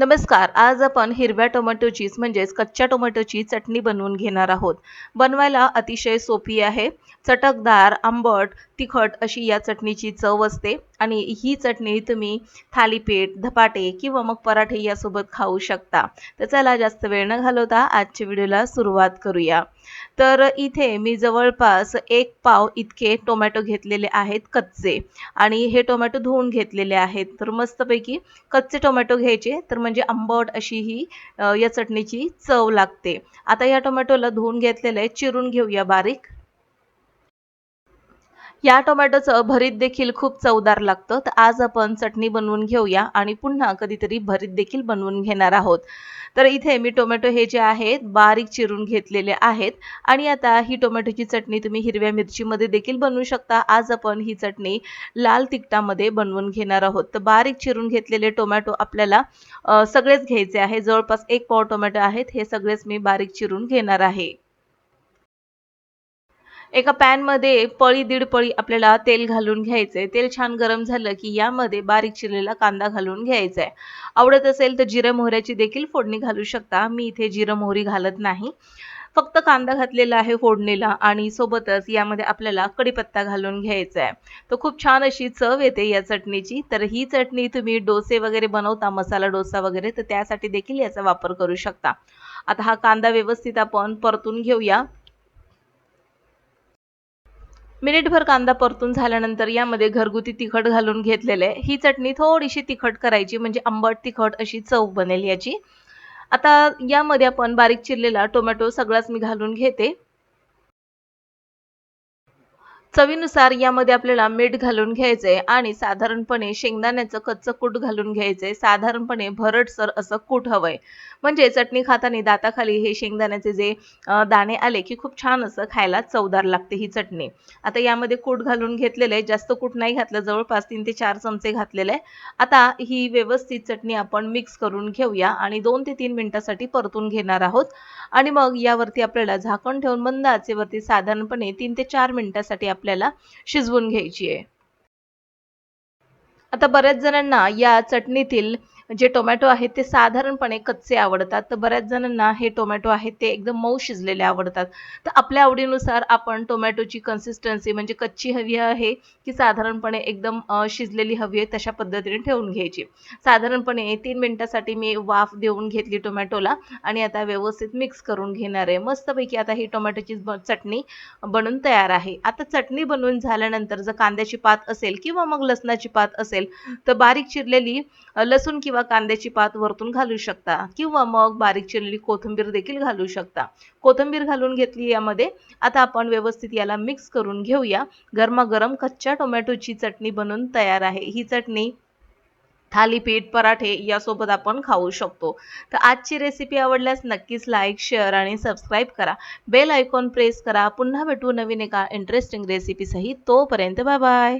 नमस्कार आज आपण हिरव्या टोमॅटोचीच म्हणजेच कच्च्या टोमॅटोची चटणी बनवून घेणार आहोत. बनवायला अतिशय सोपी आहे. चटकदार आंबट तिखट अशी या चटणीची चव असते. आणि ही चटणी तुम्ही थालीपीठ धपाटे किंवा मग पराठे यासोबत खाऊ शकता. तर चला जास्त वेळ न घालवता आजच्या व्हिडिओला सुरुवात करूया. तर इथे मी जवळपास एक पाव इतके टोमॅटो घेतलेले आहेत कच्चे. आणि हे टोमॅटो धुवून घेतलेले आहेत. तर मस्तपैकी कच्चे टोमॅटो घ्यायचे. तर म्हणजे आंबट अशी ही या चटणीची चव लागते. आता या टोमॅटोला धुवून घेतलेलं आहे. चिरून घेऊया बारीक. या टोमॅटोचं भरीत देखील खूप चवदार लागतं. तर आज आपण चटणी बनवून घेऊया आणि पुन्हा कधीतरी भरीत देखील बनवून घेणार आहोत. तर इथे मी टोमॅटो हे जे आहेत बारीक चिरून घेतलेले आहेत. आणि आता ही टोमॅटोची चटणी तुम्ही हिरव्या मिरचीमध्ये देखील बनवू शकता. आज आपण ही चटणी लाल तिखटामध्ये बनवून घेणार आहोत. तर बारीक चिरून घेतलेले टोमॅटो आपल्याला सगळेच घ्यायचे आहे. जवळपास एक पाव टोमॅटो आहेत. हे सगळेच मी बारीक चिरून घेणार आहे. एका पॅनमध्ये पळी दीड पळी आपल्याला तेल घालून घ्यायचंय. तेल छान गरम झालं की यामध्ये बारीक चिरलेला कांदा घालून घ्यायचा आहे आवडत असेल तर जिरं मोहऱ्याची देखील फोडणी घालू शकता. मी इथे जिरं मोहरी घालत नाही. फक्त कांदा घातलेला आहे फोडणीला आणि सोबतच यामध्ये आपल्याला कढीपत्ता घालून घ्यायचा आहे तर खूप छान अशी चव येते या चटणीची. तर ही चटणी तुम्ही डोसे वगैरे बनवता मसाला डोसा वगैरे तर त्यासाठी देखील याचा वापर करू शकता. आता हा कांदा व्यवस्थित आपण परतून घेऊया. मिनिटभर कांदा परतून झाल्यानंतर यामध्ये घरगुती तिखट घालून घेतलेले आहे. ही चटणी थोडीशी तिखट करायची म्हणजे आंबट तिखट अशी चव बनेल याची. आता यामध्ये आपण बारीक चिरलेला टोमॅटो सगळाच मी घालून घेते. चवीनुसार यामध्ये आपल्याला मीठ घालून घ्यायचंय आणि साधारणपणे शेंगदाण्याचं कच्चं कूट घालून घ्यायचंय. साधारणपणे भरटसर असं कूट हवंय. म्हणजे चटणी खाताना दाताखाली हे शेंगदाण्याचे जे दाणे आले की खूप छान असं खायला चवदार लागते ही चटणी. आता यामध्ये कूट घालून घेतलेलं आहे. जास्त कूट नाही घातलं. जवळपास तीन ते चार चमचे घातलेले आहे. आता ही व्यवस्थित चटणी आपण मिक्स करून घेऊया आणि दोन ते तीन मिनिटासाठी परतून घेणार आहोत. आणि मग यावरती आपल्याला झाकण ठेवून मंद आचेवरती साधारणपणे तीन ते चार मिनिटासाठी आपल्याला शिजवून घ्यायची आहे. आता बऱ्याच जणांना या चटणीतील जे टोमॅटो आहेत ते साधारणपणे कच्चे आवडतात. तर बऱ्याच जणांना हे टोमॅटो आहेत ते एकदम मऊ शिजलेले आवडतात. तर आपल्या आवडीनुसार आपण टोमॅटोची कन्सिस्टन्सी म्हणजे कच्ची हवी आहे की साधारणपणे एकदम शिजलेली हवी आहे तशा पद्धतीने ठेवून घ्यायची. साधारणपणे तीन मिनिटासाठी मी वाफ देऊन घेतली टोमॅटोला आणि आता व्यवस्थित मिक्स करून घेणार आहे. मस्तपैकी आता ही टोमॅटोची चटणी बनून तयार आहे. आता चटणी बनवून झाल्यानंतर जर कांद्याची पात असेल किंवा मग लसणाची पात असेल तर बारीक चिरलेली लसूण किंवा किंवा कांद्याची पात वरतून घालू शकता किंवा मग बारीक चिरलेली कोथिंबीर देखील घालू शकता. कोथिंबीर घालून घेतली यामध्ये आता आपण व्यवस्थित याला मिक्स करून घेऊया. गरमागरम कच्च्या टोमॅटोची चटणी बनून तयार आहे. ही चटणी थालीपीठ पराठे यासोबत आपण खाऊ शकतो. तर आजची रेसिपी आवडल्यास नक्कीच लाईक शेअर आणि सबस्क्राईब करा. बेल आयकॉन प्रेस करा. पुन्हा भेटू नवीन एका इंटरेस्टिंग रेसिपीसही तोपर्यंत बाय बाय